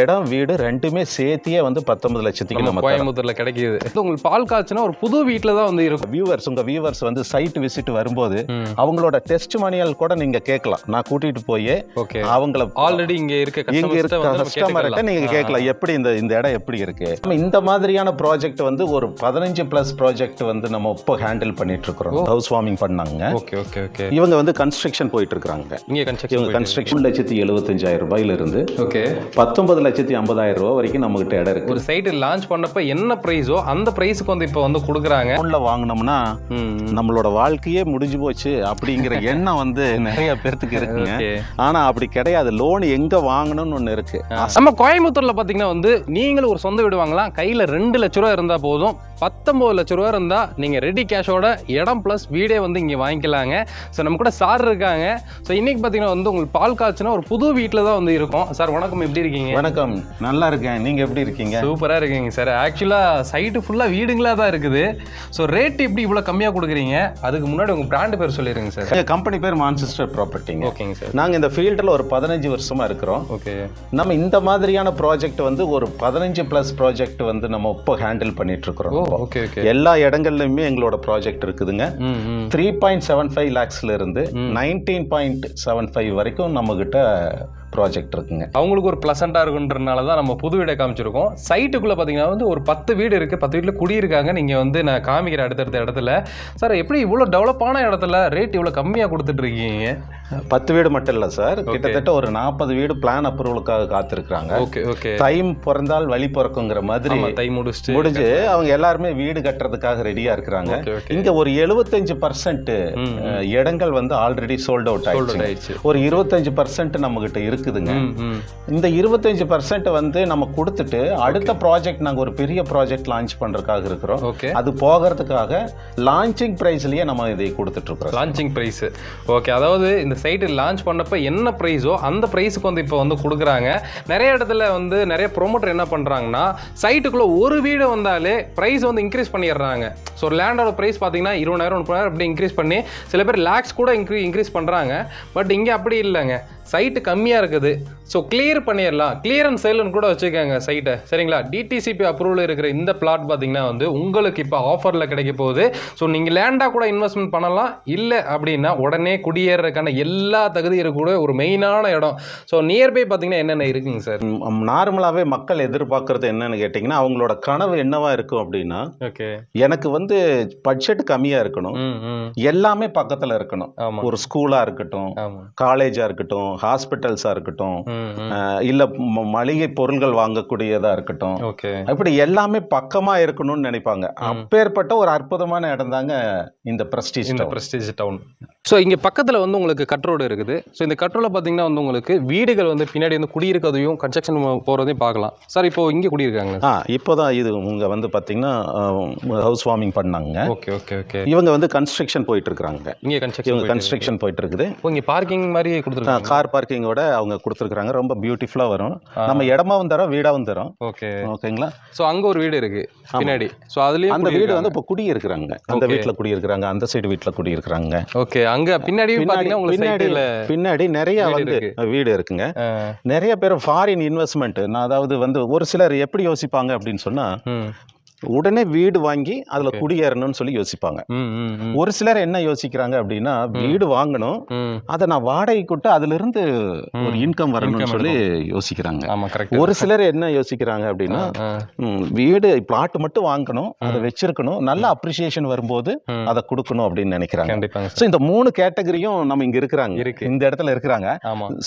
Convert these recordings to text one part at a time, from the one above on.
இடம் வீடு ரெண்டுமே சேர்த்தியே வந்து பத்தொன்பது லட்சத்துக்கு நம்ம. கோயம்புத்தூர்ல கிடைக்குது. உங்களுக்கு பால் காய்ச்சுனா ஒரு புது வீட்டில் தான் வந்து இருக்கும். வியூவர்ஸ் உங்க வியூவர்ஸ் வந்து சைட் விசிட் வரும்போது. அவங்களோட டெஸ்ட் மணியல் கூட நீங்க கேட்கலாம். நான் கூட்டிட்டு போய் அவங்கள ஆல்ரெடி இங்க இருக்க இங்க இருக்க கஸ்டமர்கிட்ட நீங்க கேட்கலாம். எப்படி இந்த இந்த இடம் எப்படி இருக்கு? இந்த மாதிரியான ப்ராஜெக்ட் வந்து ஒரு பதினஞ்சு பிளஸ் ப்ராஜெக்ட் வந்து நம்ம இப்போ ஹேண்டில் பண்ணிட்டு இருக்கிறோம். ஹவுஸ் வார்மிங் பண்ணாங்க. Okay okay okay. இவங்க வந்து கன்ஸ்ட்ரக்ஷன் போயிட்டு இருக்காங்க இங்க இவங்க கன்ஸ்ட்ரக்ஷன் கன்ஸ்ட்ரக்ஷன் லட்சத்தி எழுபத்தஞ்சாயிரம் ரூபாயில இருந்து ஓகே. பத்தொன்பது லட்சத்தி ஐம்பதாயிரம் ரூபாய் வரைக்கும் நம்ம கிட்ட இடம் இருக்கு. ஒரு சைட்டு லான்ச் பண்ணப்ப என்ன ப்ரைஸோ அந்த ப்ரைஸுக்கு வந்து இப்போ வந்து கொடுக்குறாங்க. ஃபோன்ல வாங்கினோம்னா நம்மளோட வாழ்க்கையே முடிஞ்சு போச்சு அப்படிங்கிற எண்ணம் வந்து நிறைய பேர்த்துக்கு இருக்குங்க. ஆனா அப்படி கிடையாது. லோன் எங்க வாங்கணும்னு ஒண்ணு இருக்கு. நம்ம கோயம்புத்தூர்ல பாத்தீங்கன்னா வந்து நீங்களும் ஒரு சொந்த வீடு வாங்கலாம். கையில ரெண்டு லட்ச ரூபா இருந்தா போதும். பத்தொன்பது லட்ச ரூபா இருந்தா நீங்க ரெடி கேஷோட இடம் பிளஸ் வீடே வந்து இங்க வாங்கிக்கலாங்க. ஸோ நம்ம கூட சார் இருக்காங்க. ஸோ இன்னைக்கு பாத்தீங்கன்னா வந்து உங்களுக்கு பால் காய்ச்சுனா ஒரு புது வீட்டில் தான் வந்து இருக்கும். சார் வணக்கம். எப்படி இருக்கீங்க? வணக்கம். நல்லா இருக்கேன். நீங்க எப்படி இருக்கீங்க? சூப்பரா இருக்கீங்க சார். ஆக்சுவலா சைட்டு ஃபுல்லா வீடுங்களா தான் இருக்குது. ஸோ ரேட் எப்படி இவ்வளோ கம்மியா கொடுக்குறீங்க? அதுக்கு முன்னாடி உங்க பிராண்ட் பேர் சொல்லிருங்க சார். கம்பெனி பேர் மான்செஸ்டர் ப்ராப்பர்ட்டிங்க ஓகேங்க சார். நாங்க இந்த ஃபீல்டில் ஒரு பதினஞ்சு வருஷமா இருக்கிறோம். ஓகே. நம்ம இந்த மாதிரியான ப்ராஜெக்ட் வந்து ஒரு பதினஞ்சு பிளஸ் ப்ராஜெக்ட் வந்து நம்ம இப்போ ஹேண்டில் பண்ணிட்டு இருக்கிறோம். Okay okay. எல்லா இடங்கள்லையுமே எங்களோட ப்ராஜெக்ட் இருக்குதுங்க. த்ரீ பாயிண்ட் செவன் ஃபைவ் லேக்ஸ்ல இருந்து நைன்டீன் பாயிண்ட் செவன் ஃபைவ் வரைக்கும் நம்ம கிட்ட ப்ராஜெக்ட் இருக்குங்க. அவங்களுக்கு ஒரு ப்ளசண்ட்டாக இருக்குன்றனால தான் நம்ம புது வீடை காமிச்சிருக்கோம். சைட்டுக்குள்ளே பார்த்தீங்கன்னா வந்து ஒரு பத்து வீடு இருக்குது பத்து வீட்டில் குடியிருக்காங்க. நீங்கள் வந்து நான் காமிக்கிற அடுத்தடுத்த இடத்துல. சார் எப்படி இவ்வளோ டெவலப்பான இடத்துல ரேட் இவ்வளோ கம்மியாக கொடுத்துட்ருக்கீங்க பத்து வீடு மட்டும் இல்லை சார் கிட்டத்தட்ட ஒரு நாற்பது வீடு பிளான் அப்ரூவலுக்காக காத்திருக்கிறாங்க. ஓகே ஓகே டைம் பிறந்தால் வழி பிறக்குங்கிற மாதிரி தை முடிச்சுட்டு முடிஞ்சு அவங்க எல்லாருமே வீடு கட்டுறதுக்காக ரெடியா இருக்கிறாங்க. இங்க ஒரு எழுபத்தஞ்சு பர்சன்ட் இடங்கள் வந்து ஆல்ரெடி சோல்ட் அவுட் ஆயிடுச்சு. ஒரு இருபத்தஞ்சு பர்சன்ட் நம்ம கிட்ட இருக்குதுங்க இந்த இருபத்தஞ்சு பர்சன்ட் வந்து நம்ம கொடுத்துட்டு அடுத்த ப்ராஜெக்ட் நாங்க ஒரு பெரிய ப்ராஜெக்ட் லான்ச் பண்றதுக்காக இருக்கிறோம். ஓகே அது போகிறதுக்காக லான்ச்சிங் ப்ரைஸ்லயே நம்ம இதை கொடுத்துட்டு இருக்கிறோம் லான்ச்சிங் ப்ரைஸ் ஓகே அதாவது இந்த சைட்டு லான்ச் பண்ணப்போ என்ன ப்ரைஸோ அந்த ப்ரைஸுக்கு வந்து இப்போ வந்து கொடுக்குறாங்க. நிறைய இடத்துல வந்து நிறைய ப்ரொமோட்டர் என்ன பண்ணுறாங்கன்னா சைட்டுக்குள்ளே ஒரு வீடு வந்தாலே ப்ரைஸ் வந்து இன்க்ரீஸ் பண்ணிடுறாங்க. ஸோ லேண்டோட ப்ரைஸ் பார்த்தீங்கன்னா இருபதாயிரம் முப்பதாயிரம் அப்படி இன்க்ரீஸ் பண்ணி சில பேர் லேக்ஸ் கூட இன்க்ரீ இன்க்ரீஸ் பண்ணுறாங்க பட் இங்கே அப்படி இல்லைங்க. சைட்டு கம்மியாக இருக்குது. ஸோ கிளியர் பண்ணிடலாம் கிளியரன்ஸ் சேல்னு கூட வச்சுக்கோங்க சைட்டை சரிங்களா? டிடிசிபி அப்ரூவல் இருக்கிற இந்த பிளாட் பார்த்தீங்கன்னா வந்து உங்களுக்கு இப்போ ஆஃபரில் கிடைக்க போகுது. ஸோ நீங்கள் லேண்டாக கூட இன்வெஸ்ட்மெண்ட் பண்ணலாம். இல்லை அப்படின்னா உடனே குடியேறதுக்கான எல்லா தகுதி இருக்கக்கூடிய ஒரு மெயினான இடம். ஸோ நியர்பை பார்த்தீங்கன்னா என்னென்ன இருக்குங்க சார் நார்மலாகவே மக்கள் எதிர்பார்க்கறது என்னன்னு கேட்டிங்கன்னா அவங்களோட கனவு என்னவா இருக்கும் அப்படின்னா ஓகே எனக்கு வந்து பட்ஜெட் கம்மியா இருக்கணும். எல்லாமே பக்கத்துல இருக்கணும். ஒரு ஸ்கூலா இருக்கட்டும் ஆமாம் காலேஜா இருக்கட்டும் ஹாஸ்பிட்டல்ஸா இருக்கட்டும் இல்ல மளிகை பொருள்கள் வாங்கக்கூடியதா இருக்கட்டும் ஓகே. இப்படி எல்லாமே பக்கமா இருக்கணும்னு நினைப்பாங்க. அப்பேற்பட்ட ஒரு அற்புதமான இடம் தாங்க இந்த பிரஸ்டீஜ் இந்த பிரஸ்டீஜ் டவுன் ஸோ இங்கே பக்கத்தில் வந்து உங்களுக்கு கட் ரோடு இருக்குது. ஸோ இந்த கட் ரோடில் பார்த்தீங்கன்னா வந்து உங்களுக்கு வீடுகள் வந்து பின்னாடி வந்து குடியிருக்கிறதையும் கன்ஸ்ட்ரக்ஷன் போகிறதையும் பார்க்கலாம். சார் இப்போ இங்கே குடியிருக்காங்க ஆ இப்போதான் இது உங்க வந்து பாத்தீங்கன்னா ஹவுஸ் வார்மிங் பண்ணாங்க ஓகே ஓகே ஓகே. இவங்க வந்து கன்ஸ்ட்ரக்ஷன் போயிட்டு இருக்காங்க இங்கே கன்ஸ்ட்ரக்ஷன் இவங்க கன்ஸ்ட்ரக்ஷன் போயிட்டு இருக்குது. இங்கே பார்க்கிங் மாதிரி கொடுத்துருக்காங்க. கார் பார்க்கிங்கோட அவங்க கொடுத்துருக்காங்க ரொம்ப பியூட்டிஃபுல்லாக வரும். நம்ம இடமாவும் தரோம் வீடாவும் தரோம். ஓகே. ஓகேங்களா? ஸோ அங்கே ஒரு வீடு இருக்கு பின்னாடி. ஸோ அதுலேயும் அந்த வீடு வந்து இப்போ குடியிருக்கிறாங்க. அந்த வீட்டில் குடியிருக்கிறாங்க அந்த சைடு வீட்டில் குடியிருக்கிறாங்க. ஓகே. அங்கே பின்னாடி சைட்டில் பின்னாடி நிறைய வந்து. வீடு இருக்குங்க. நிறைய பேர் ஃபாரின் இன்வெஸ்ட்மெண்ட் நான் அதாவது வந்து ஒரு சிலர் எப்படி யோசிப்பாங்க அப்படின்னு சொன்னா ம். உடனே வீடு வாங்கி அதுல குடியேறணும்னு சொல்லி யோசிப்பாங்க. ஒரு சிலர் என்ன யோசிக்கிறாங்க அப்படின்னா வீடு வாங்கணும் அதை நான் வாடகை கொட்டு அதுல இருந்து ஒரு இன்கம் வரணும்னு சொல்லி யோசிக்கிறாங்க. ஒரு சிலர் என்ன யோசிக்கிறாங்க அப்படின்னா வீடு பிளாட் மட்டும் வாங்கணும் அதை வச்சிருக்கணும் நல்ல அப்ரிசியேஷன் வரும்போது. அதை கொடுக்கணும் அப்படின்னு நினைக்கிறாங்க. ஸோ இந்த மூணு கேட்டகரியும் நம்ம இங்க இருக்கிறாங்க. இருக்கு. இந்த இடத்துல இருக்கிறாங்க.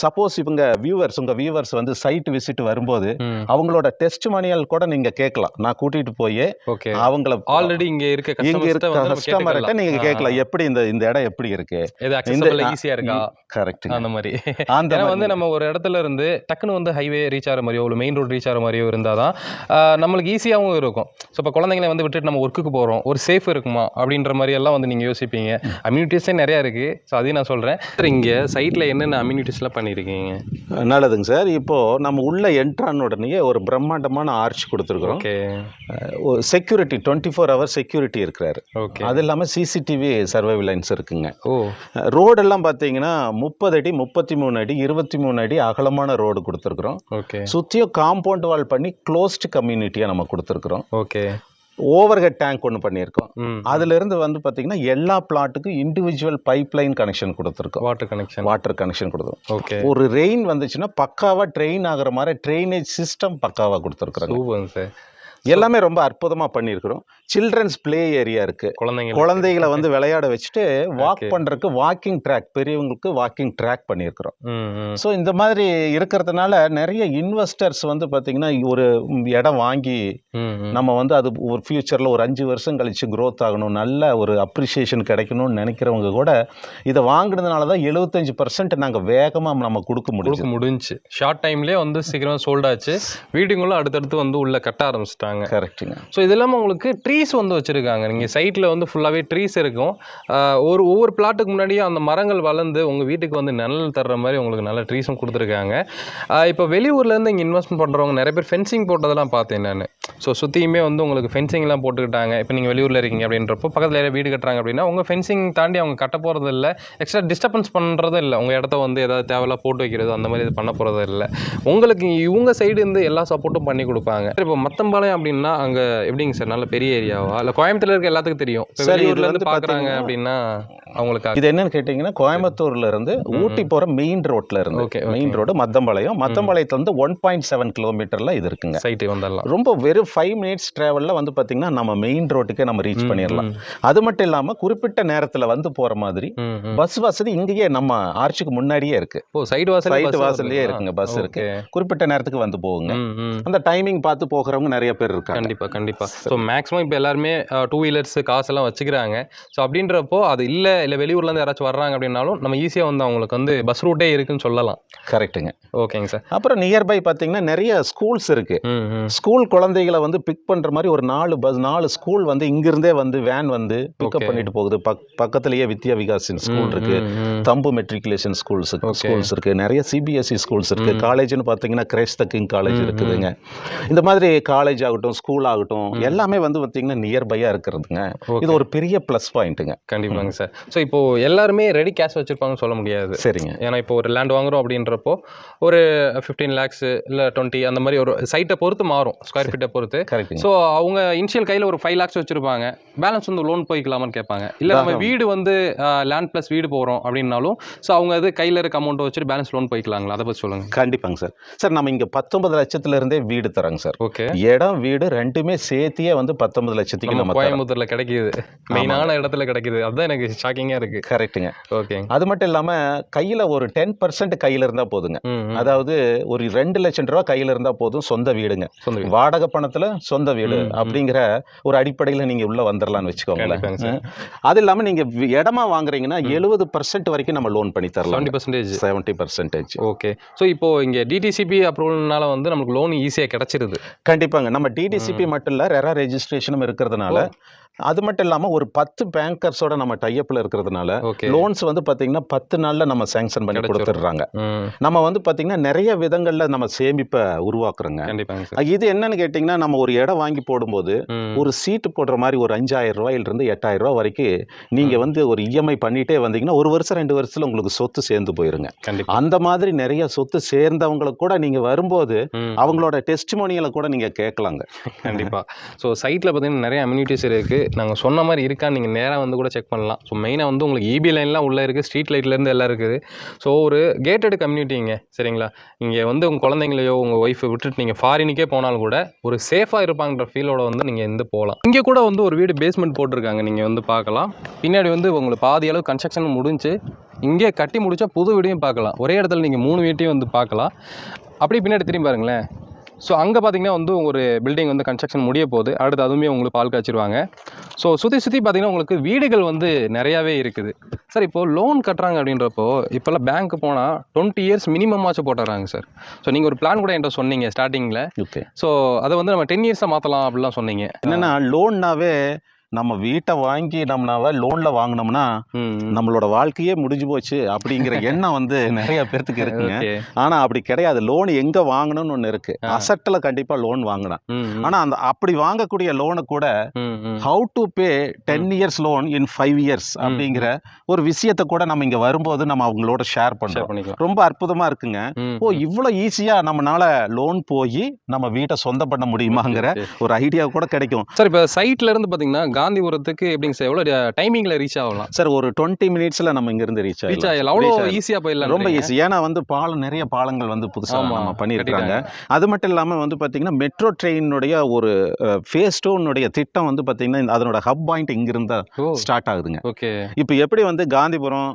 சப்போஸ் இவங்க வியூவர்ஸ் உங்க வியூவர்ஸ் வந்து சைட் விசிட் வரும்போது அவங்களோட டெஸ்ட் மணியல் கூட நீங்க கேட்கலாம். நான் கூட்டிட்டு போய் ஓகே. அவங்கள ஆல்ரெடி இங்க இருக்க இங்க இருக்க கஸ்டமர்கிட்ட நீங்க கேட்கலாம். எப்படி இந்த இந்த இடம் எப்படி இருக்கு? இந்த- ஈஸியா இருக்கா? கரெக்ட் அந்த மாதிரி. அந்த. வந்து நம்ம ஒரு இடத்துல இருந்து டக்குன்னு வந்து ஹைவே ரீச் ஆகிற மாதிரியோ இல்லை மெயின் ரோட் ரீச் ஆகிற மாதிரியோ இருந்தால் தான் ஆஹ், நம்மளுக்கு ஈஸியாகவும் இருக்கும். ஸோ இப்போ குழந்தைங்களை வந்து விட்டுட்டு நம்ம ஒர்க்குக்கு போகிறோம் ஒரு சேஃப் இருக்குமா? அப்படின்ற மாதிரி எல்லாம் வந்து நீங்கள் யோசிப்பீங்க. அம்யூனிட்டிஸே நிறையா இருக்குது ஸோ அதையும் நான் சொல்கிறேன் சார் இங்கே சைட்டில் என்னென்ன அம்யூனிட்டிஸ்லாம் பண்ணியிருக்கீங்க நல்லதுங்க சார் இப்போ நம்ம உள்ள என்ட்ரான உடனே ஒரு பிரம்மாண்டமான ஆர்ச் கொடுத்துருக்குறோம். Okay. Security twenty four hour security இருக்கிறாரு. ஓகே அது இல்லாமல் சிசிடிவி சர்வைலன்ஸ் இருக்குங்க. ஓ. ரோடெல்லாம் பார்த்தீங்கன்னா முப்பது அடி முப்பத்தி மூணு அடி இருபத்தி மூணு அடி அகலமான ரோடு கொடுத்துருக்குறோம். ஓகே சுற்றியும் காம்பவுண்ட் வால் பண்ணி க்ளோஸ்டு கம்யூனிட்டியாக நம்ம கொடுத்துருக்குறோம். ஓகே ஓவர் ஹெட் டேங்க் ஒன்று பண்ணியிருக்கோம் அதிலிருந்து வந்து பார்த்தீங்கன்னா எல்லா பிளாட்டுக்கும் இண்டிவிஜுவல் பைப் லைன் கனெக்ஷன் கொடுத்துருக்கோம். வாட்டர் கனெக்ஷன் வாட்டர் கனெக்ஷன் கொடுத்துருக்கோம் ஓகே ஒரு ரெயின் வந்துச்சுன்னா பக்காவாக ட்ரெயின் ஆகுற மாதிரி ட்ரைனேஜ் சிஸ்டம் பக்காவாக கொடுத்துருக்குறாங்க. சார் எல்லாமே ரொம்ப அற்புதமாக பண்ணியிருக்கிறோம். சில்ட்ரன்ஸ் ப்ளே ஏரியா இருக்குது குழந்தைங்க குழந்தைகளை வந்து விளையாட வச்சுட்டு வாக். பண்ணுறதுக்கு வாக்கிங் ட்ராக் பெரியவங்களுக்கு வாக்கிங் ட்ராக் பண்ணியிருக்கிறோம். ஸோ இந்த மாதிரி இருக்கிறதுனால நிறைய இன்வெஸ்டர்ஸ் வந்து பார்த்திங்கன்னா ஒரு இடம் வாங்கி. நம்ம வந்து அது ஒரு ஃப்யூச்சரில் ஒரு அஞ்சு வருஷம் கழித்து growth ஆகணும் நல்ல ஒரு அப்ரிஷியேஷன் கிடைக்கணும்னு நினைக்கிறவங்க கூட இதை வாங்கினதுனால தான் எழுபத்தஞ்சு பர்சன்ட் நாங்கள் வேகமாக நம்ம கொடுக்க முடியும் முடிஞ்சுச்சு. ஷார்ட் டைம்லேயே வந்து சீக்கிரமாக சோல்ட் ஆச்சு. வீடுங்களும் அடுத்தடுத்து வந்து உள்ள கட்ட ஆரம்பிச்சிட்டாங்க. கரெக்டுங்க ஸோ இது இல்லாமல் உங்களுக்கு ட்ரீஸ் வந்து வச்சுருக்காங்க. நீங்கள் சைட்டில் வந்து ஃபுல்லாகவே ட்ரீஸ் இருக்கும். ஒரு ஒவ்வொரு பிளாட்டுக்கு முன்னாடியும் அந்த மரங்கள் வளர்ந்து உங்கள் வீட்டுக்கு வந்து நிழல் தர்ற மாதிரி உங்களுக்கு நல்ல ட்ரீஸும் கொடுத்துருக்காங்க. இப்போ வெளியூர்லேருந்து இங்கே இன்வெஸ்ட்மெண்ட் பண்ணுறவங்க நிறைய பேர் ஃபென்சிங் போட்டதெல்லாம் பார்த்தேன் நான். ஸோ சுற்றியுமே வந்து உங்களுக்கு ஃபென்சிங்லாம் போட்டுக்கிட்டாங்க. இப்போ நீங்கள் வெளியூரில் இருக்கீங்க அப்படின்றப்போ பக்கத்தில் யாராவது வீடு கட்டுறாங்க அப்படின்னா உங்கள் ஃபென்சிங் தாண்டி அவங்க கட்ட போகிறது இல்லை. எக்ஸ்ட்ரா டிஸ்டர்பன்ஸ் பண்ணுறதும் இல்லை. உங்கள் இடத்த வந்து ஏதாவது தேவையில்லாம் போட்டு வைக்கிறதோ அந்த மாதிரி இது பண்ண போகிறது இல்லை. உங்களுக்கு இவங்க சைடு இருந்து எல்லா சப்போர்ட்டும் பண்ணி கொடுப்பாங்க. இப்போ மத்தம்பாளையம் அப்படின்னா அங்கே எப்படிங்க சார்? நல்ல பெரிய ஏரியாவா இல்லை கோயம்புத்தூர்ல இருக்க எல்லாத்துக்கும் தெரியும். வெளியூர்ல இருந்து பார்க்குறாங்க அப்படின்னா அவங்களுக்கு இது என்னன்னு கேட்டிங்கன்னா கோயம்புத்தூர்ல இருந்து ஊட்டி போகிற மெயின் ரோட்ல இருந்து. Okay, main road Mathampalayam. மத்தம்பாளையத்துல இருந்து ஒன் பாயிண்ட் செவன் கிலோமீட்டர்ல இது இருக்குங்க. சைட்டு வந்துடலாம் ரொம்ப வெறும் ஃபைவ் மினிட்ஸ் ட்ராவலில் வந்து பார்த்தீங்கன்னா நம்ம மெயின் ரோட்டுக்கே நம்ம ரீச் பண்ணிடலாம். அது மட்டும் இல்லாமல் குறிப்பிட்ட நேரத்தில் வந்து போகிற மாதிரி. பஸ் வசதி இங்கேயே நம்ம ஆர்ச்சுக்கு முன்னாடியே இருக்கு. ஓ சைடு வாசல் சைட்டு வாசல்லையே இருக்குங்க பஸ் இருக்கு. குறிப்பிட்ட நேரத்துக்கு வந்து போகுங்க. அந்த டைமிங் பார்த்து போகிறவங்க நிறைய பேர் இருக்காங்க. கண்டிப்பா கண்டிப்பா. ஸோ மேக்ஸிமம் இப்போ எல்லாருமே டூ வீலர்ஸ் காசெல்லாம் வச்சுக்கிறாங்க. ஸோ அப்படின்றப்போ அது இல்லை இல்லை வெளியூர்லேருந்து யாராச்சும் வர்றாங்க அப்படின்னாலும் நம்ம ஈஸியாக வந்து அவங்களுக்கு வந்து பஸ் ரூட்டே இருக்குன்னு சொல்லலாம். கரெக்ட்டுங்க ஓகேங்க சார். அப்புறம் நியர்பை பார்த்தீங்கன்னா நிறைய ஸ்கூல்ஸ் இருக்கு. ஸ்கூல் குழந்தைகளை வந்து பிக் பண்ணுற மாதிரி ஒரு நாலு பஸ் நாலு ஸ்கூல் வந்து இங்கிருந்தே வந்து வேன் வந்து பிக்கப். பண்ணிட்டு போகுது. பக் பக்கத்துலேயே வித்யா விகாசின் ஸ்கூல் இருக்கு. தம்பு மெட்ரிகுலேஷன் ஸ்கூல்ஸ். ஸ்கூல்ஸ் இருக்கு. நிறைய சிபிஎஸ்சி ஸ்கூல்ஸ் இருக்கு. காலேஜ்னு பார்த்தீங்கன்னா கிரேஸ் த கிங் காலேஜ் இருக்குதுங்க. இந்த மாதிரி காலேஜ் ஆகட்டும் ஸ்கூல் ஆகட்டும் எல்லாமே வந்து பார்த்தீங்கன்னா நியர்பையாக இருக்கிறதுங்க. இது ஒரு பெரிய ப்ளஸ் பாயிண்ட்டுங்க கண்டிப்பாங்க சார். ஸோ இப்போ எல்லாருமே ரெடி கேஷ் வச்சிருப்பாங்கன்னு சொல்ல முடியாது. சரிங்க. ஏன்னா இப்போ ஒரு லேண்ட் வாங்குறோம் அப்படின்றப்போ ஒரு ஃபிஃப்டீன் லேக்ஸ் இல்லை டுவெண்ட்டி அந்த மாதிரி ஒரு சைட்டை பொறுத்து மாறும். ஸ்கொயர் ஃபீட்டை பொறுத்து. ஸோ அவங்க இனிஷியல் கையில் ஒரு ஃபைவ் லேக்ஸ் வச்சிருப்பாங்க. பேலன்ஸ் வந்து லோன் போய்க்கலாமான்னு கேட்பாங்க. இல்லை நம்ம வீடு வந்து லேண்ட் ப்ளஸ் வீடு போகிறோம் அப்படின்னாலும் ஸோ அவங்க அது கையில் இருக்க அமௌண்ட்டை வச்சுட்டு பேலன்ஸ் லோன் போய்க்கலாங்களா? அதை பற்றி சொல்லுங்கள் கண்டிப்பாங்க சார். சார் நம்ம இங்கே பத்தொன்பது லட்சத்துல இருந்தே வீடு தரோங்க சார். ஓகே. இடம் வீடு ரெண்டுமே சேர்த்தியே வந்து பத்தொன்பது லட்சத்துக்கு நம்ம கோயம்புத்தூர்ல கிடைக்குது. மெயினான இடத்துல கிடைக்குது. அதுதான் எனக்கு ஷாக்கிங்காக இருக்கு. கரெக்ட்டுங்க ஓகே அது மட்டும் இல்லாமல் கையில் ஒரு டென் பர்சன்ட் கையில் இருந்தால் போதுங்க. அதாவது ஒரு ரெண்டு லட்சம் ரூபா கையில் இருந்தால் போதும் சொந்த வீடுங்க. வாடகை பணத்தில் சொந்த வீடு. அப்படிங்கிற ஒரு அடிப்படையில் நீங்கள் உள்ளே வந்துடலாம்னு வச்சுக்கோங்களேன். அது இல்லாமல் நீங்கள் இடமா வாங்குறீங்கன்னா எழுபது பர்சன்ட் வரைக்கும் நம்ம லோன் பண்ணி தரலாம் seventy percentage seventy percentage okay. So இப்போ இங்கே டிடிசிபி அப்ரூவல்னால வந்து நமக்கு லோன் ஈஸியாக கிடைச்சிருது. கண்டிப்பாங்க. நம்ம டிடிசிபி மட்டும் இல்லை ரெரா ரெஜிஸ்ட்ரேஷனும் இருக்கிறதுனால அது மட்டும் இல்லாமல் ஒரு பத்து பேங்கர்ஸோட நம்ம டைப்பில் இருக்கிறதுனால லோன்ஸ் வந்து பார்த்தீங்கன்னா பத்து நாளில் நம்ம சேங்ஷன் பண்ணி. கொடுத்துட்றாங்க. நம்ம வந்து பார்த்தீங்கன்னா நிறைய விதங்களில் நம்ம சேமிப்பை உருவாக்குறோங்க. இது என்னன்னு கேட்டிங்கன்னா நம்ம ஒரு இடம் வாங்கி போடும்போது ஒரு சீட்டு போடுற மாதிரி ஒரு அஞ்சாயிரம் ரூபாயிலிருந்து எட்டாயிரம் ரூபாய் வரைக்கும் நீங்கள் வந்து ஒரு இஎம்ஐ பண்ணிட்டே வந்தீங்கன்னா ஒரு வருஷம் ரெண்டு வருஷத்தில் உங்களுக்கு சொத்து சேர்ந்து போயிருங்க. அந்த மாதிரி நிறைய சொத்து சேர்ந்தவங்களுக்கு கூட நீங்கள் வரும்போது அவங்களோட டெஸ்டிமோனியலை கூட நீங்கள் கேட்கலாங்க. கண்டிப்பாக ஸோ சைட்டில் பார்த்தீங்கன்னா நிறைய அம்யூனிட்டிஸ் இருக்குது நாங்கள் சொன்ன மாதிரி இருக்கான்னு நீங்கள் நேராக வந்து கூட செக் பண்ணலாம். ஸோ மெயினாக வந்து உங்களுக்கு இபி லைன்லாம் உள்ளே இருக்குது ஸ்ட்ரீட் லைட்லேருந்து எல்லாம் இருக்குது. ஸோ ஒரு கேட்டட் கம்யூனிட்டிங்க சரிங்களா? இங்கே வந்து உங்கள் குழந்தைங்களையோ உங்கள் ஒய்ஃபை விட்டுட்டு நீங்கள் ஃபாரினுக்கே போனாலும் கூட ஒரு சேஃபாக இருப்பாங்கன்ற ஃபீலோட வந்து நீங்கள் இருந்து போகலாம் இங்கே கூட வந்து ஒரு வீடு பேஸ்மெண்ட் போட்டிருக்காங்க. நீங்கள் வந்து பார்க்கலாம். பின்னாடி வந்து உங்களுக்கு பாதி அளவு கன்ஸ்ட்ரக்ஷன் முடிஞ்சு இங்கே கட்டி முடித்தா புது வீடையும் பார்க்கலாம். ஒரே இடத்துல நீங்கள் மூணு வீட்டையும் வந்து பார்க்கலாம். அப்படியே பின்னாடி திரும்பி பாருங்களேன். ஸோ அங்கே பார்த்தீங்கன்னா வந்து ஒரு பில்டிங் வந்து கன்ஸ்ட்ரக்ஷன் முடிய போகுது. அடுத்து அதுவுமே உங்களுக்கு பால் காய்ச்சிருவாங்க. ஸோ சுற்றி சுற்றி பார்த்தீங்கன்னா உங்களுக்கு வீடுகள் வந்து நிறையாவே இருக்குது. சார் இப்போது லோன் கட்டுறாங்க அப்படின்றப்போ இப்போல்லாம் பேங்க் போனால் டுவெண்ட்டி இயர்ஸ் மினிமம் ஆச்சு போட்டுறாங்க சார் ஸோ நீங்கள் ஒரு பிளான் கூட என்கிட்ட சொன்னீங்க ஸ்டார்டிங்கில் ஓகே ஸோ அதை வந்து நம்ம டென் இயர்ஸாக மாற்றலாம் அப்படிலாம் சொன்னீங்க. என்னன்னா லோன்னாவே நம்ம வீட்டை வாங்கி நம்ம லோன்ல வாங்கினோம்னா நம்மளோட வாழ்க்கையே முடிஞ்சு போச்சு அப்படிங்கிற எண்ணம் வந்து நிறைய பேர்த்துக்கு இருக்குங்க. ஆனா அப்படி கிடையாது. லோன் எங்க வாங்கணும்னு ஒன்று இருக்கு. அசட்டில் கண்டிப்பா லோன் வாங்கலாம். ஆனா அந்த அப்படி வாங்கக்கூடிய லோனை கூட how to pay ten years loan in five years அப்படிங்கிற ஒரு விஷயத்தை கூட நம்ம இங்க வரும்போது நம்ம அவங்களோட ஷேர் பண்றோம். ரொம்ப அற்புதமா இருக்குங்க. ஓ இவ்வளோ ஈஸியா நம்மனால லோன் போய் நம்ம வீட்டை சொந்தம் பண்ண முடியுமாங்கிற ஒரு ஐடியா கூட கிடைக்கும். சார் இப்போ சைட்ல இருந்து பாத்தீங்கன்னா காந்திபுரத்துக்கு எப்படிங்க சார்? எவ்வளோ டைமிங்ல ரீச் ஆகலாம்? சார் ஒரு டுவெண்ட்டி மினிட்ஸ்ல நம்ம இங்க இருந்து ரீச் ரீச் ஆகலாம் அவ்வளோ Reach ஆகலாம். ஈஸியா போயிடலாம் ரொம்ப ஈஸி ஏன்னா வந்து பாலம் நிறைய பாலங்கள் வந்து புதுசா ஆமா, நம்ம பண்ணியிருக்காங்க அது மட்டும் இல்லாம வந்து பாத்தீங்கன்னா மெட்ரோ ட்ரெயினுடைய ஒரு ஃபேஸ் டூனுடைய திட்டம் வந்து பாத்தீங்கன்னா இந்த- அதனோட ஹப் பாயிண்ட் இங்கிருந்தா ஸ்டார்ட் ஆகுதுங்க. ஓகே. இப்போ எப்படி வந்து காந்திபுரம்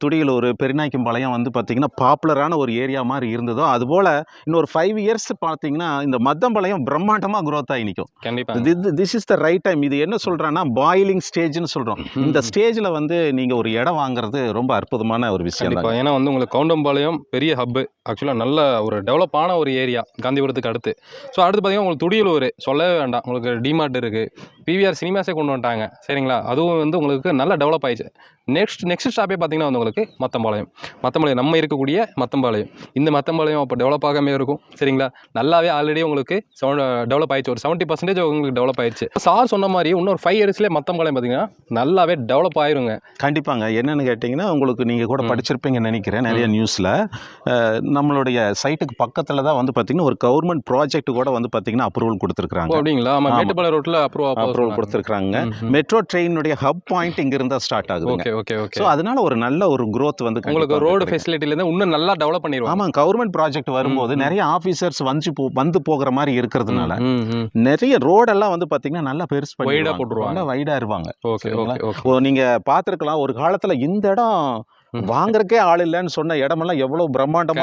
துடியலூர் பெருநாய்க்கம்பாளையம் வந்து பார்த்தீங்கன்னா பாப்புலரான ஒரு ஏரியா மாதிரி இருந்ததோ அதுபோல் இன்னொரு ஃபைவ் இயர்ஸ் பார்த்தீங்கன்னா இந்த மத்தம்பாளையம் பிரம்மாண்டமாக growth ஆகி நிற்கும் கண்டிப்பா this is the right time இது என்ன சொல்கிறேன்னா பாயிலிங் ஸ்டேஜ்னு சொல்கிறோம் இந்த ஸ்டேஜில் வந்து நீங்கள் ஒரு இடம் வாங்குறது ரொம்ப அற்புதமான ஒரு விஷயம் கண்டிப்பா. ஏன்னா வந்து உங்களுக்கு கவுண்டம்பாளையம் பெரிய ஹப்பு ஆக்சுவலாக நல்ல ஒரு டெவலப் ஆன ஒரு ஏரியா காந்திபுரத்துக்கு அடுத்து. ஸோ அடுத்து பார்த்தீங்கன்னா உங்களுக்கு துடியலூர் சொல்லவே வேண்டாம். உங்களுக்கு டிமார்ட் இருக்குது பிவிஆர் சினிமாஸே கொண்டு வந்துட்டாங்க. சரிங்களா? அதுவும் வந்து உங்களுக்கு நல்லா டெவலப் ஆயிடுச்சு. நெக்ஸ்ட் நெக்ஸ்ட் ஸ்டாப்பே பார்த்தீங்கன்னா வந்து உங்களுக்கு மத்தம்பாளையம். மத்தம்பாளையம் நம்ம இருக்கக்கூடிய மத்தம்பாளையம். இந்த மத்தம்பாளையம் அப்போ டெவலப் ஆகாமே இருக்கும். சரிங்களா? நல்லாவே ஆல்ரெடி உங்களுக்கு டெவலப் ஆயிடுச்சு. ஒரு செவன்ட்டி பர்சன்டேஜ் உங்களுக்கு டெவலப் ஆயிடுச்சு. சார் சொன்ன மாதிரி இன்னொரு ஃபைவ் இயர்ஸ்லேயே மத்தம்பாளையம் பார்த்தீங்கன்னா நல்லாவே டெவலப் ஆயிருங்க. கண்டிப்பாங்க. என்னன்னு கேட்டிங்கன்னா உங்களுக்கு நீங்கள் கூட படிச்சிருப்பீங்கன்னு நினைக்கிறேன் நிறைய நியூஸில் நம்மளுடைய சைட்டுக்கு பக்கத்தில் தான் வந்து பார்த்தீங்கன்னா ஒரு கவர்மெண்ட் ப்ராஜெக்ட் கூட வந்து பார்த்தீங்கன்னா அப்ரூவல் ஓ கொடுத்துருக்குறாங்க அப்படிங்களா. மேட்டுப்பாளையம் ரோட்டில் அப்ரூவ் அப்ரூவல் கொடுத்துருக்குறாங்க. மெட்ரோ ட்ரெயினுடைய ஹப் பாயிண்ட் இங்க இருந்தா ஸ்டார்ட் ஆகுதுங்க. Okay okay. ஓகே அதனால ஒரு நல்ல ஒரு growth வந்து உங்களுக்கு ரோடு கிடைக்கும். ஃபெசிலிட்டிலேருந்து இன்னும் நல்லா டெவலப் பண்ணிடுவாங்க. ஆமா கவர்மெண்ட் ப்ராஜெக்ட் வரும்போது நிறைய ஆபீசர்ஸ் வந்து வந்து போகிற மாதிரி இருக்கிறதுனால நிறைய ரோடெல்லாம் வந்து பாத்தீங்கன்னா நல்லா பெருசு பண்ணி ஆ போட்டுருவாங்க. வைடா இருப்பாங்க. ஓகே? Okay okay. ஓ நீங்க பார்த்திருக்கலாம் ஒரு காலத்துல இந்த இடம். வாங்குறக்கே ஆள் இல்லைன்னு சொன்ன இடமெல்லாம் எவ்வளவு பிரம்மாண்டமா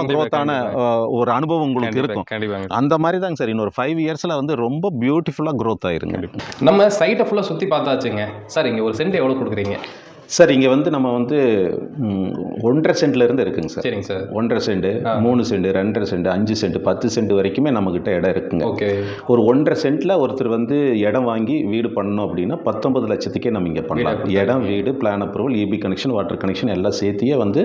அஹ், ஒரு அனுபவம் உங்களுக்கு இருக்கும். அந்த மாதிரி தாங்க சார். இன்னொரு ஃபைவ் இயர்ஸ்ல வந்து ரொம்ப பியூட்டிஃபுல்லா growth ஆயிருங்க. நம்ம சைட்டை ஃபுல்லாக சுற்றி பார்த்தாச்சுங்க. சார் இங்கே ஒரு சென்ட் எவ்வளோ கொடுக்குறீங்க? சார் இங்க வந்து நம்ம வந்து ஒன்றரை சென்ட்ல இருந்து இருக்குங்க சார். சரிங்க சார். ஒன்றரை சென்ட். மூணு சென்ட் ரெண்டரை சென்ட் அஞ்சு சென்ட் பத்து சென்ட் வரைக்குமே நம்மக்கிட்ட இடம் இருக்குங்க. ஓகே. ஒரு ஒன்றரை சென்ட்ல ஒருத்தர் வந்து இடம் வாங்கி வீடு பண்ணணும் அப்படின்னா பத்தொன்பது லட்சத்துக்கே நம்ம இங்கே பண்ணலாம். இடம் வீடு plan approval EB connection water connection எல்லாம் சேர்த்தியே வந்து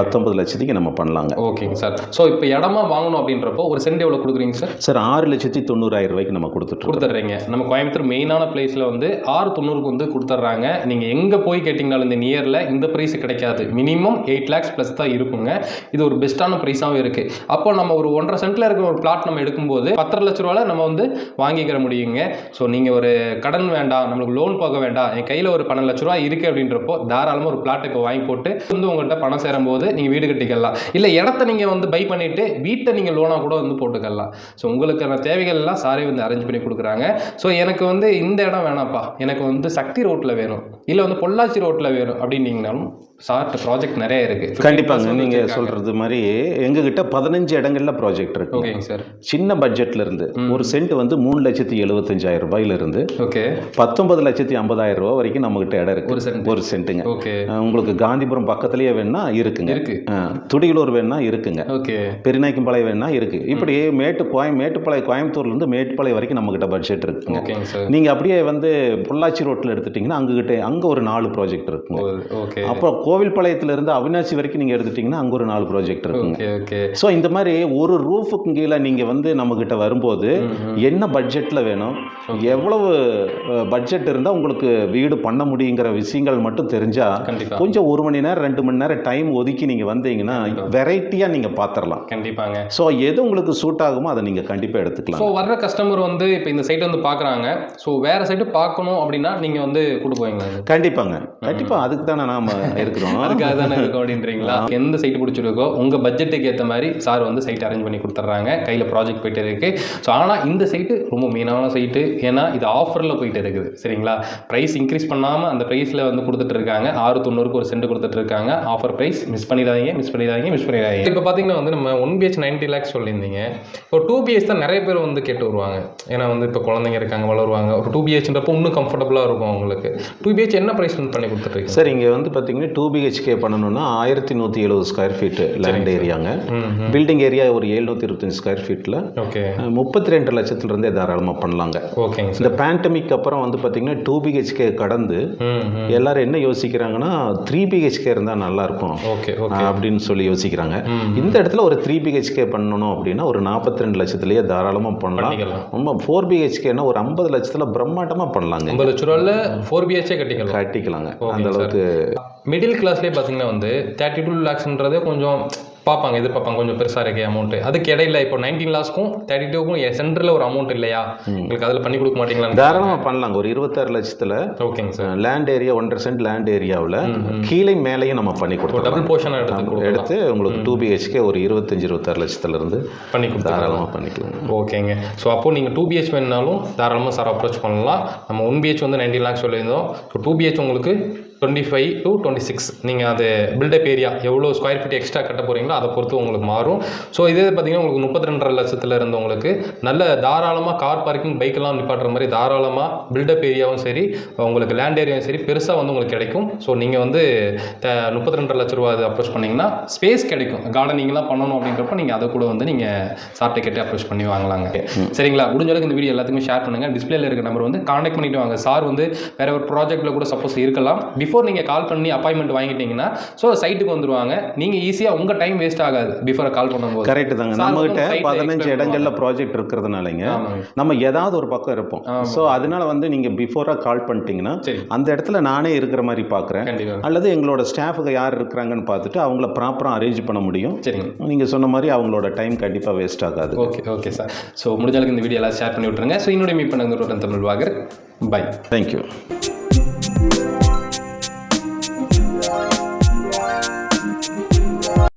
பத்தொன்பது லட்சத்துக்கு நம்ம பண்ணலாங்க. ஓகேங்க சார். ஸோ இப்போ இடமா வாங்கணும் அப்படின்றப்போ ஒரு சென்ட் எவ்வளோ கொடுக்குறீங்க சார்? சார் ஆறு லட்சத்தி தொண்ணூறாயிரம் ரூபாய்க்கு நம்ம கொடுத்துட்ருக்கோம் கொடுத்துட்றீங்க. நம்ம கோயம்புத்தூர் மெயினான பிளேஸில் வந்து ஆறு தொண்ணூறுக்கு வந்து கொடுத்துட்றாங்க. நீங்கள் எங்கே போய் கேட்டிங்கனாலும் இந்த நியரில் இந்த ப்ரைஸ் கிடைக்காது. மினிமம் எயிட் லேக்ஸ் ப்ளஸ் தான் இருக்குங்க. இது ஒரு பெஸ்ட்டான ப்ரைஸாகவும் இருக்குது அப்போ நம்ம ஒரு ஒன்றரை சென்ட்டில் இருக்கிற ஒரு பிளாட் நம்ம எடுக்கும்போது பத்தரை லட்ச ரூபாவில் நம்ம வந்து வாங்கிக்கிற முடியுங்க. ஸோ நீங்கள் ஒரு கடன் வேண்டாம் நம்மளுக்கு லோன் போக வேண்டாம் என் கையில் ஒரு பன்னெண்டு லட்ச ரூபா இருக்குது அப்படின்றப்போ தாராளமாக ஒரு பிளாட் இப்போ வாங்கி போட்டு வந்து உங்கள்கிட்ட பணம் சேரும்போது நீங்கள் வீடு கட்டிக்கலாம். இல்லை இடத்த நீங்கள் வந்து பை பண்ணிவிட்டு வீட்டை நீங்கள் லோனாக கூட வந்து போட்டுக்கலாம். ஸோ உங்களுக்கான தேவைகள் எல்லாம் சாரே வந்து அரேஞ்ச் பண்ணி கொடுக்குறாங்க. ஸோ எனக்கு வந்து இந்த இடம் வேணாம்ப்பா. எனக்கு வந்து சக்தி ரோட்டில் வேணும். இல்லை வந்து பொள்ளாச்சி ரோட்டில் வேணும் அப்படின்னீங்கனாலும் சார்ட்ட ப்ராஜெக்ட் நிறைய இருக்குது கண்டிப்பாங்க நீங்க சொல்றது மாதிரி எங்ககிட்ட பதினஞ்சு இடங்கள்ல ப்ராஜெக்ட் இருக்கு. ஓகேங்க சார் சின்ன பட்ஜெட்ல இருந்து ஒரு சென்ட் வந்து மூணு லட்சத்தி எழுபத்தஞ்சாயிரம் ரூபாயில இருந்து ஓகே பத்தொன்பது லட்சத்தி ஐம்பதாயிரம் ரூபாய் வரைக்கும் நம்மகிட்ட இடம் இருக்கு. ஒரு சென்ட் ஒரு சென்ட்டுங்க ஓகே உங்களுக்கு காந்திபுரம் பக்கத்துலயே வேணா இருக்குங்க. இருக்கு. துடியலூர் வேணா இருக்குங்க. ஓகே பெருநாய்க்கம்பாளையம் வேணா இருக்கு. இப்படி மேட்டு கோயம் மேட்டுப்பாளையம் கோயம்புத்தூர்ல இருந்து மேட்டுப்பாளையம் வரைக்கும் நம்ம கிட்ட பட்ஜெட் இருக்குங்க. ஓகேங்க சார் நீங்க அப்படியே வந்து பொள்ளாச்சி ரோட்ல எடுத்துட்டீங்கன்னா அங்ககிட்ட அங்க ஒரு நாலு ப்ராஜெக்ட் இருக்குங்க ஓகே அப்போ கோவில்பாளையத்துல இருந்து அவினாசி வரைக்கும் நீங்க எடுத்துட்டீங்கன்னா அங்க ஒரு நாலு ப்ராஜெக்ட் இருக்குங்க. ஓகே ஓகே ஸோ இந்த மாதிரி ஒரு ரூஃபுக்கு கீழே நீங்க வந்து நம்ம கிட்ட வரும்போது என்ன பட்ஜெட்ல வேணும்? எவ்வளவு பட்ஜெட் இருந்தா உங்களுக்கு வீடு பண்ண முடியுங்கிற விஷயங்கள் மட்டும் தெரிஞ்சா கண்டிப்பா. கொஞ்சம் ஒரு மணி நேரம் ரெண்டு மணி நேரம் டைம் ஒதுக்கி நீங்க வந்தீங்கன்னா வெரைட்டியா நீங்க பாத்திரலாம். கண்டிப்பாங்க. ஸோ எது உங்களுக்கு சூட் ஆகுமோ அதை நீங்க கண்டிப்பா எடுத்துக்கலாம். ஸோ வர்ற கஸ்டமர் வந்து இப்போ இந்த சைட் வந்து பார்க்குறாங்க ஸோ வேற சைட்டு பார்க்கணும் அப்படின்னா நீங்கள் வந்து கூட்டு போவீங்களா கண்டிப்பாங்க. கண்டிப்பா அதுக்கு தானே நாம இருக்கிறோம். அதுக்காக தானே இருக்கும் அப்படின்றீங்களா? எந்த சைட் பிடிச்சிருக்கோ உங்கள் பட்ஜெட்டுக்கு ஏற்ற மாதிரி சார் வந்து சைட் அரேஞ்ச் பண்ணி கொடுத்துட்றாங்க. கையில் ப்ராஜெக்ட் போயிட்டு இருக்கு. ஸோ ஆனால் இந்த சைட்டு ரொம்ப மெயினான சைட்டு ஏன்னா இது ஆஃபரில் போயிட்டு இருக்குது. சரிங்களா? ப்ரைஸ் இன்க்ரீஸ் பண்ணாமல் அந்த ப்ரைஸில் வந்து கொடுத்துட்டு இருக்காங்க. ஆறு தொண்ணூறுக்கு ஒரு சென்ட் கொடுத்துட்டு இருக்காங்க. ஆஃபர் ப்ரைஸ் மிஸ் பண்ணிடாதீங்க மிஸ் பண்ணிடாதீங்க மிஸ் பண்ணிடாதீங்க. இப்போ பார்த்தீங்கன்னா வந்து நம்ம ஒன் பிஹெச் நைன்ட்டி லேக்ஸ் சொல்லியிருந்தீங்க. இப்போ டூ பிஹெச் தான் நிறைய பேர் வந்து கேட்டு வருவாங்க. ஏன்னா வந்து இப்போ குழந்தைங்க இருக்காங்க வளருவாங்க. ஒரு டூ பிஹெச்ன்றப்போ இன்னும் கம்ஃபர்டபுளாக இருக்கும் அவங்களுக்கு. டூ பிஹெச் என்ன ப்ரைஸ் வந்து பண்ணி கொடுத்துருக்கீங்க? கொடுத்துருக்கீங்க சார் இங்கே வந்து பார்த்தீங்கன்னா டூ பிஹெச்கே பண்ணணும்னா ஆயிரத்தி நூற்றி எழுபது ஸ்கொயர் ஃபீட்டு லேண்ட் ஏரியாங்க பில்டிங் ஏரியா ஒரு எழுநூற்றி இருபத்தஞ்சு ஸ்கொயர் ஃபீட்டில் ஓகே முப்பத்தி ரெண்டு லட்சத்துலேருந்தே தாராளமாக பண்ணலாங்க. ஓகேங்க இந்த பேண்டமிக் அப்புறம் வந்து பார்த்தீங்கன்னா டூ பிஹெச்கே கடந்து எல்லாரும் என்ன யோசிக்கிறாங்கன்னா த்ரீ பிஹெச்கே இருந்தால் நல்லாயிருக்கும் ஓகே ஓகே அப்படின்னு சொல்லி யோசிக்கிறாங்க. இந்த இடத்துல ஒரு த்ரீ பிஹெச்கே பண்ணணும் அப்படின்னா ஒரு நாற்பத்தி ரெண்டு லட்சத்துலேயே தாராளமாக பண்ணலாம். ரொம்ப ஃபோர் பிஹெச்கேனா ஒரு ஐம்பது லட்சத்தில் பிரம்மாண்டமாக பண்ணலாங்க. ஐம்பது லட்ச ரூபாயில் ஃபோர் பிஹெச்ஏ கட்டிக்கலாம். கட்டிக்கலாங்க. அந்த. அளவுக்கு மிடில் கிளாஸ்லேயே பார்த்தீங்கன்னா வந்து தேர்ட்டி டூ லேக்ஸ்ன்றதே கொஞ்சம் பார்ப்பாங்க எதிர்பார்ப்பாங்க கொஞ்சம் பெருசாக இருக்கே அமௌண்ட் அதுக்கு இடையில இப்போ நைன்டீன் லாஸ்க்கும் தேர்ட்டி டூக்கும் சென்டரில் ஒரு அமௌண்ட் இல்லையா? உங்களுக்கு அதில் பண்ணி கொடுக்க மாட்டீங்களான்னு தாராளமாக பண்ணலாங்க. ஒரு இருபத்தாறு லட்சத்தில் ஓகேங்க சார் லேண்ட் ஏரியா ஒன்றரை சென்ட் லேண்ட் ஏரியாவில் கீழே மேலேயும் நம்ம பண்ணி கொடுத்துருவோம் டபுள் போர்ஷன் எடுத்து எடுத்து உங்களுக்கு டூ பிஹெச்கே ஒரு இருபத்தஞ்சி இருபத்தாறு லட்சத்துலேருந்து பண்ணி கொடுத்தா தாராளமாக பண்ணிக்கலாம். ஓகேங்க ஸோ அப்போ நீங்கள் டூ பிஹெச் வேணுனாலும் தாராளமாக சார் அப்ரோச் பண்ணலாம். நம்ம ஒன் பிஹெச் வந்து நைன்டீன் லேக்ஸ் சொல்லியிருந்தோம். ஸோ டூ பிஹெச் உங்களுக்கு twenty five to twenty six நீங்கள் அது பில்டப் ஏரியா எவ்வளோ ஸ்கொயர் ஃபீட் எக்ஸ்ட்ரா கட்ட போகிறீங்களோ அதை பொறுத்து உங்களுக்கு மாறும். ஸோ இதே பார்த்தீங்கன்னா உங்களுக்கு முப்பத்தி ரெண்டரை லட்சத்தில் இருந்தவங்களுக்கு நல்ல தாராளமாக கார் பார்க்கிங் பைக்கெல்லாம் நிப்பாட்டுற மாதிரி தாராளமாக பில்டப் ஏரியாவும் சரி உங்களுக்கு லேண்ட் ஏரியாவும் சரி பெருசாக வந்து உங்களுக்கு கிடைக்கும். ஸோ நீங்கள் வந்து முப்பத்தி ரெண்டரை லட்ச ரூபா அது அப்ரோச் பண்ணிங்கன்னா ஸ்பேஸ் கிடைக்கும். கார்டனிங்லாம் பண்ணணும் அப்படின்றப்ப நீங்கள் அதை கூட வந்து நீங்கள் சார்ட்டை கேட்டு அப்ரோச் பண்ணி வாங்கலாங்க. சரிங்களா? முடிஞ்ச அளவுக்கு இந்த வீடியோ எல்லாத்துக்குமே ஷேர் பண்ணுங்கள் டிஸ்பிளேல இருக்க நம்பர் வந்து காண்டாக்ட் பண்ணிட்டு வாங்க. சார் வந்து வேற ஒரு ப்ராஜெக்ட்டில் கூட சப்போஸ் இருக்கலாம். பிஃபோர் நீங்கள் கால் பண்ணி அப்பாயின்மெண்ட் வாங்கிட்டீங்கன்னா ஸோ சைட்டுக்கு வந்துருவாங்க. நீங்கள் ஈஸியாக உங்கள் டைம் வேஸ்ட் ஆகாது. பிஃபோர் கால் பண்ணும்போது. கரெக்ட் தாங்க. வந்து site பதினஞ்சு இடங்கள்ல ப்ராஜெக்ட் இருக்கிறதுனாலங்க நம்ம ஏதாவது ஒரு பக்கம் இருப்போம். ஸோ அதனால வந்து நீங்கள் பிஃபோராக கால் பண்ணிட்டீங்கன்னா சரி. அந்த இடத்துல நானே இருக்கிற மாதிரி கண்டிப்பாக அல்லது எங்களோட ஸ்டாஃபுக்கு யார் இருக்கிறாங்கன்னு பார்த்துட்டு அவங்கள ப்ராப்பராக அரேஞ்ச் பண்ண முடியும். சரிங்க. நீங்கள் சொன்ன மாதிரி அவங்களோட டைம் கண்டிப்பாக வேஸ்ட் ஆகாது. ஓகே ஓகே சார் ஸோ முடிஞ்ச அளவுக்கு இந்த வீடியோ எல்லாம் ஷேர் பண்ணி விட்ருங்க ஸோ இன்னொரு மீட் பண்ணுங்க தமிழ் வாகர். By thank you